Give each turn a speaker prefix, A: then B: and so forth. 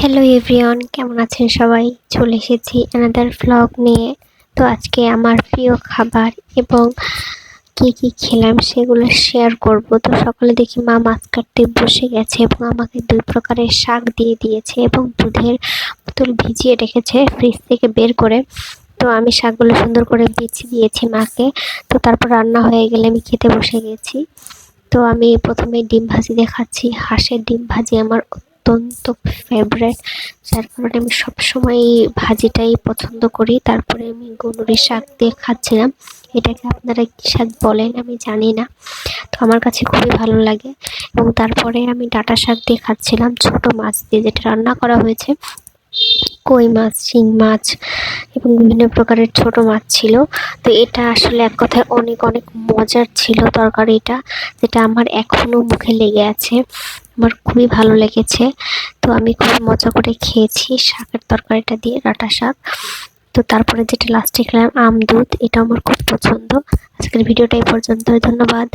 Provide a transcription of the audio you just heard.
A: Hello everyone কেমন আছেন সবাই? চলে এসেছি অ্যানাদার ভ্লগ নিয়ে। তো আজকে আমার প্রিয় খাবার এবং কি কি খেলাম সেগুলো শেয়ার করব। তো সকালে দেখি মা মাছ কাটতে বসে গেছে এবং আমাকে দুই প্রকারের শাক দিয়ে দিয়েছে এবং দুধের বোতল ভিজিয়ে রেখেছে ফ্রিজ থেকে বের করে। তো আমি শাকগুলো সুন্দর করে বেছে দিয়েছি মাকে। তো তারপর রান্না হয়ে গেলে আমি খেতে বসে গেছি। তো আমি প্রথমে ডিম ভাজি দেখাচ্ছি। হাঁসের ডিম ভাজি আমার অত্যন্ত ফেভারেট যার কারণে আমি সবসময় ভাজিটাই পছন্দ করি। তারপরে আমি গনুরি শাক দিয়ে খাচ্ছিলাম। এটাকে আপনারা কী শাক বলেন আমি জানি না। তো আমার কাছে খুবই ভালো লাগে। এবং তারপরে আমি ডাঁটা শাক দিয়ে খাচ্ছিলাম। ছোট মাছ দিয়ে যেটা রান্না করা হয়েছে। কই মাছ, শিং মাছ এবং বিভিন্ন প্রকারের ছোট মাছ ছিল। তো এটা আসলে এক কথায় অনেক অনেক মজার ছিল তরকারিটা। যেটা আমার এখনও মুখে লেগে আছে। আমার খুবই ভালো লেগেছে। তো আমি খুব মজা করে খেয়েছি শাকের তরকারিটা দিয়ে ডাঁটা শাক। তো তারপরে যেটা লাস্টে খেলাম আম দুধ এটা আমার খুব পছন্দ। আজকের ভিডিওটা এই ধন্যবাদ।